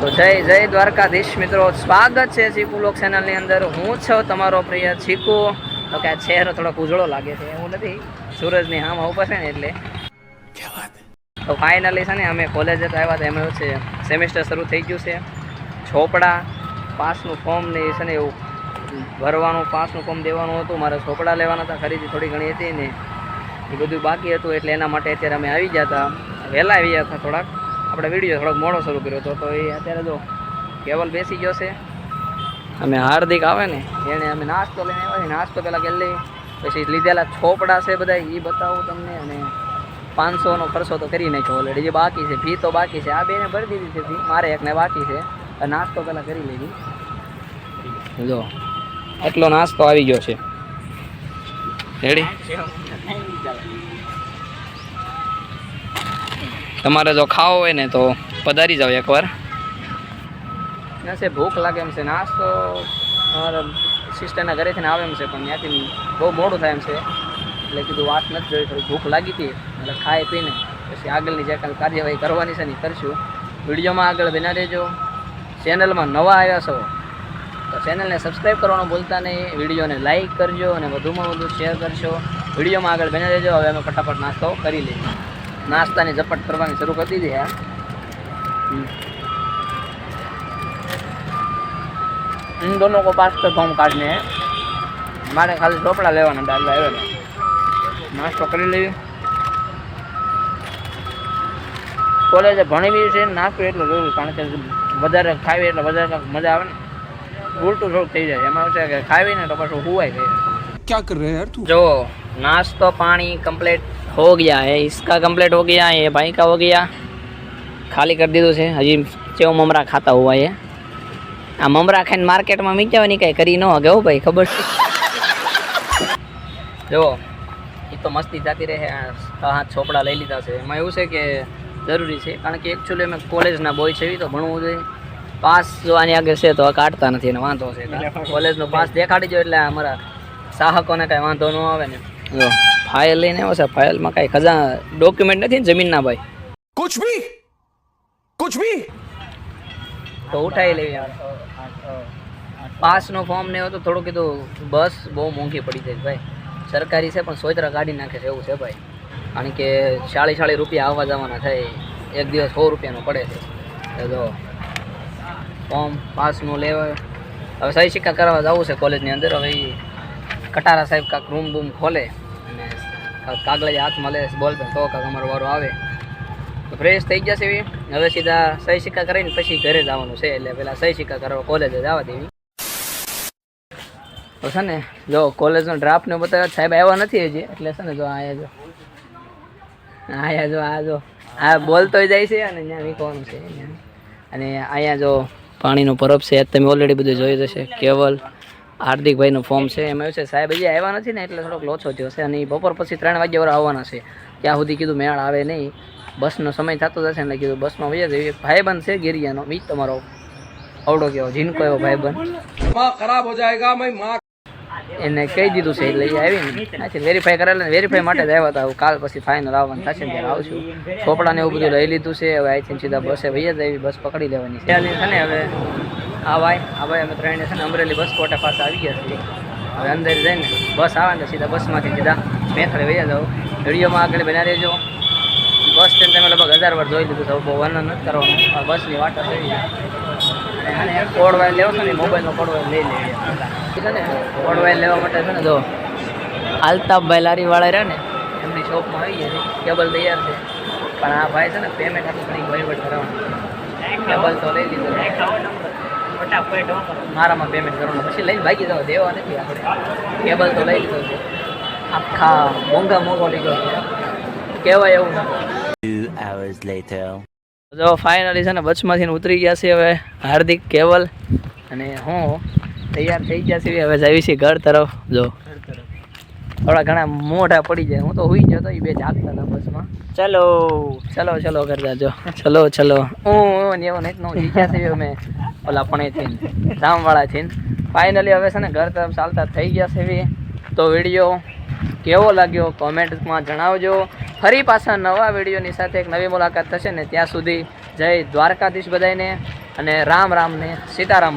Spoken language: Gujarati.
તો જય જય દ્વારકાધીશ મિત્રો. સ્વાગત છે ચીકુ લોક ચેનલની અંદર. હું છું તમારો પ્રિય ચીકુ. તો કે આ ચહેરો થોડોક ઉજળો લાગે છે, એવું નથી. સૂરજની હામ ઉપર છે ને એટલે. તો ફાઇનલી છે ને અમે કોલેજે આવ્યા હતા છે સેમેસ્ટર શરૂ થઈ ગયું છે. ચોપડા, પાસનું ફોર્મ ને છે ને એવું. ભરવાનું, પાસનું ફોર્મ દેવાનું હતું. મારે ચોપડા લેવાના હતા, ખરીદી થોડી ઘણી હતી ને એ બધું બાકી હતું. એટલે એના માટે અત્યારે અમે આવી ગયા હતા. વહેલા આવી ગયા હતા થોડાક. આપણે વીડિયો થોડોક મોડો શરૂ કર્યો હતો, તો એ અત્યારે જો કેવલ બેસી ગયો છે. અમે હાર્દિક આવે ને, એને અમે નાસ્તો લઈને આવ્યા છીએ. નાસ્તો પહેલાં ગયેલી પછી લીધેલા છોપડા છે બધા એ બતાવું તમને. અને પાંચસોનો ખર્ચો તો કરી નાખ્યો ઓલરેડી જે બાકી છે ફી તો બાકી છે. આ બેને ભરી દીધી છે ફી મારે એકને બાકી છે. અને નાસ્તો પહેલાં કરી લીધી જો, એટલો નાસ્તો આવી ગયો છે. રેડી તમારે જો ખાવો હોય ને તો પધારી જાઓ એકવાર. છે ભૂખ લાગે એમ છે. નાસ્તો સિસ્ટરના ઘરેથી આવે એમ છે, પણ ત્યાંથી બહુ મોડું થાય એમ છે. એટલે કીધું વાત નથી જોઈ, થોડી ભૂખ લાગી હતી. એટલે ખાઈ પીને પછી આગળની જે કાંઈ કાર્યવાહી કરવાની છે ને કરશું. વિડીયોમાં આગળ બના રહેજો. ચેનલમાં નવા આવ્યા છો, તો ચેનલને સબસ્ક્રાઈબ કરવાનું ભૂલતા નહીં. વિડીયોને લાઇક કરજો અને વધુમાં વધુ શેર કરશો વિડીયોમાં આગળ બના રહેજો. હવે અમે ફટાફટ નાસ્તો કરી લઈએ. નાસ્તાની ઝપટ કરવાની શરૂ કરી દીધી યાર इन दोनों को पास तो फॉर्म काटने हैं મારે ખાલી ચોપડા લેવાના હતા એટલે આવ્યો નાસ્તો કરી લેવી કોલેજે ભણી બી છે નાસ્તો એટલો જરૂરી કારણ કે વધારે ખાવી એટલે વધારે કાંઈક મજા આવે ને ઉલટું થોડુંક થઈ જાય એમાં શું છે કે ખાવી ને તો પાછું હુવાય ગઈ क्या कर रहे हैं यार तू जो नाश्ता पानी कंप्लीट हो गया है इसका कंप्लीट हो गया ये भाई का हो गया ખાલી કરી દીધું છે હજી ચેવો મમરા ખાતા હોવા એ આ મમરા ખાઈને માર્કેટમાં મીચાવાની કાંઈ કરી ન હગે હો ભાઈ ખબર છે જો એ તો મસ્તી જાતી રહે આ હાથ છોપડા લઈ લીધા છે એમાં એવું છે કે જરૂરી છે કારણ કે એકચ્યુઅલી અમે કોલેજના બોય છે તો ભણવું જોઈએ પાસ જો આની આગળ છે તો આ કાઢતા નથી એને વાંધો છે કોલેજનો પાસ દેખાડી દો એટલે અમારા ચાહકોને કાંઈ વાંધો ન આવે ને ફાઇલ લઈને આવ્યો છે. ફાઇલમાં કાંઈ ખજા ડોક્યુમેન્ટ નથી ને જમીનના ભાઈ. કુછ ભી કુછ ભી તો ઉઠાવી લેવી પાસનો ફોર્મ ને તો થોડું કીધું બસ બહુ મોંઘી પડી જાય ભાઈ. સરકારી છે પણ સોયતરા કાઢી નાખે છે એવું છે ભાઈ. કારણ કે ચાળી ચાળી રૂપિયા આવવા જવાના થાય એક દિવસ સો રૂપિયાનો પડે છે. તો ફોર્મ પાસનું લેવા હવે સહી સિક્કા કરવા જવું છે કોલેજની અંદર હવે કટારા સાહેબ કાંક રૂમ બૂમ ખોલે અને કાંક કાગળિયા હાથમાં લે બોલ તો કાંક અમારો વારો આવે. તો ફ્રેશ થઈ જશે એવી હવે સીધા સહી સિક્કા કરીને પછી ઘરે જવાનું છે, એટલે પેલા સહી સિક્કા કરવા કોલેજે જવા દેવી. તો છે ને, જો કોલેજનો ડ્રાફ્ટ ને બતાવ્યો, સાહેબ આવ્યા નથી હજી, એટલે છે ને જો આયા જો. આયા જો, આ જો. આ બોલતો જાય છે અને ત્યાં વીકવાનું છે અને અહીંયા જો પાણીનો પરબ છે, તમે ઓલરેડી બધું જોઈ જશે કેવલ હાર્દિકભાઈનું ફોર્મ છે એમાં એવું છે. સાહેબ હજી આવ્યા નથી ને એટલે થોડોક લોચો થયો છે અને બપોર પછી ત્રણ વાગ્યા વાર આવવાના છે. ત્યાં સુધી કીધું મેળ આવે નહીં. બસનો સમય થતો જશે એટલે કીધું બસમાં વૈયા જઈએ. ભાઈબંધ છે ગેરિયાનો ઈ તમારો અવડો કેવો જીનકો એવો ભાઈબંધ. ખરાબ હો જાયગા એને કહી દીધું છે એટલે આવીને આથી વેરીફાઈ કરેલા વેરીફાઈ માટે જ આવ્યા હતા કાલ પછી ફાઇનલ આવવાનું થશે ત્યારે આવશું. છોપડાને એવું બધું લઈ લીધું છે હવે આઈથી સીધા બસે વૈયા જ આવી બસ પકડી લેવાની છે ને હવે? આ ભાઈ આ ભાઈ, અમે ત્રણે છે ને અમરેલી બસ કોટે પાસે આવી ગયા છીએ. હવે અંદર જઈને બસ આવે ને તો સીધા બસમાંથી સીધા મેથડે વહી જાઓ. વિડીયોમાં આગળ બના રહેજો. બસ સ્ટેન્ડ તમે લગભગ હજાર વાર જોઈ લીધું છે, હવે બહુ વર્ણન નથી કરવાનું. આ બસની વાટ થઈ અને કોડ વાયર લેવો છે ને મોબાઈલનો કોડ વાયર લઈ લેવી. છે ને કોડ વાયર લેવા માટે છે ને, જો, આલતાફભાઈ લારીવાળા રહ્યા ને, એમની શોપમાં આવી ગયા છે. કેબલ તૈયાર છે. પણ આ ભાઈ છે ને પેમેન્ટ આખી ઘણી વહીવટ કરાવવાનું કેબલ તો લઈ લીધો. મારામાં પેમેન્ટ કરવાનું પછી લઈને ભાગી જાવ દેવા નથી આપણે. કેબલ તો લઈ લીધો છે. આખા મોંઘા મોંઘો લીધો કહેવાય એવું નથી Two hours later. જો ફાઇનલી છે ને બસમાંથી ઉતરી ગયા છે હવે હાર્દિક કેવલ. અને હું તૈયાર થઈ ગયા છે હવે જઈએ છીએ ઘર તરફ. જો. થોડા ઘણા મોઢા પડી જાય. હું તો હોઈ જતો એ બે જાગતા હતા બસમાં. ચલો. ચલો ચલો કરતા જો ચલો ચલો. હું એવો નહીં નો જીત્યા છે અમે ઓલા પણેથી જામવાળાથી ફાઇનલી હવે છે ને ઘર તરફ ચાલતા થઈ ગયા છે તો વીડિયો કેવો લાગ્યો કોમેન્ટમાં જણાવજો. ફરી પાછા નવા વિડીયોની સાથે એક નવી મુલાકાત થશે ને ત્યાં સુધી જય દ્વારકાધીશ બધાને અને રામ રામને સીતારામ બધા